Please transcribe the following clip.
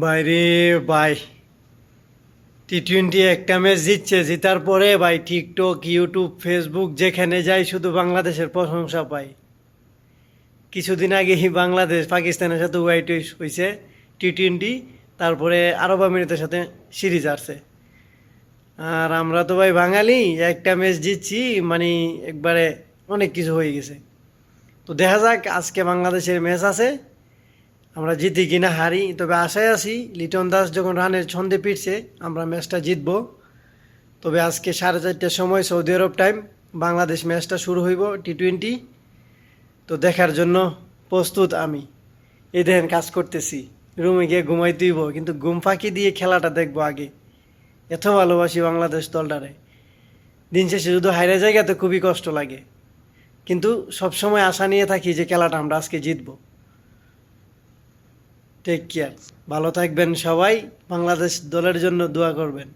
বাইরে ভাই T twenty একটা ম্যাচ জিতছে, জিতার পরে ভাই টিকটক ইউটিউব ফেসবুক যেখানে যাই শুধু বাংলাদেশের প্রশংসা পাই। কিছুদিন আগেই বাংলাদেশ পাকিস্তানের সাথে ওয়াইট হয়েছে টি টোয়েন্টি তারপরে আরব আমিরাতের সাথে সিরিজ আসছে আর আমরা তো ভাই বাঙালি, একটা ম্যাচ জিতছি মানে একবারে অনেক কিছু হয়ে গেছে। তো দেখা যাক, আজকে বাংলাদেশের ম্যাচ আছে। আমরা জিতি কিনা হারি, তবে আশায় আছি লিটন দাস যখন রানের ছন্দে ফিরছে আমরা ম্যাচটা জিতব। তবে আজকে সাড়ে চারটার সময় সৌদি আরব টাইম বাংলাদেশ ম্যাচটা শুরু হইব টি টোয়েন্টি তো দেখার জন্য প্রস্তুত আমি। এই দেখেন কাজ করতেছি। রুমে গিয়ে ঘুমাই দিব, কিন্তু ঘুম ফাঁকি দিয়ে খেলাটা দেখব আগে। এত ভালোবাসি বাংলাদেশ দলটারে। দিন শেষে শুধু হাইরে জায়গা তো খুবই কষ্ট লাগে। কিন্তু সবসময় আশা নিয়ে থাকি যে খেলাটা আমরা আজকে জিতবো। টেক কেয়ার ভালো থাকবেন সবাই। বাংলাদেশ দলের জন্য দোয়া করবেন।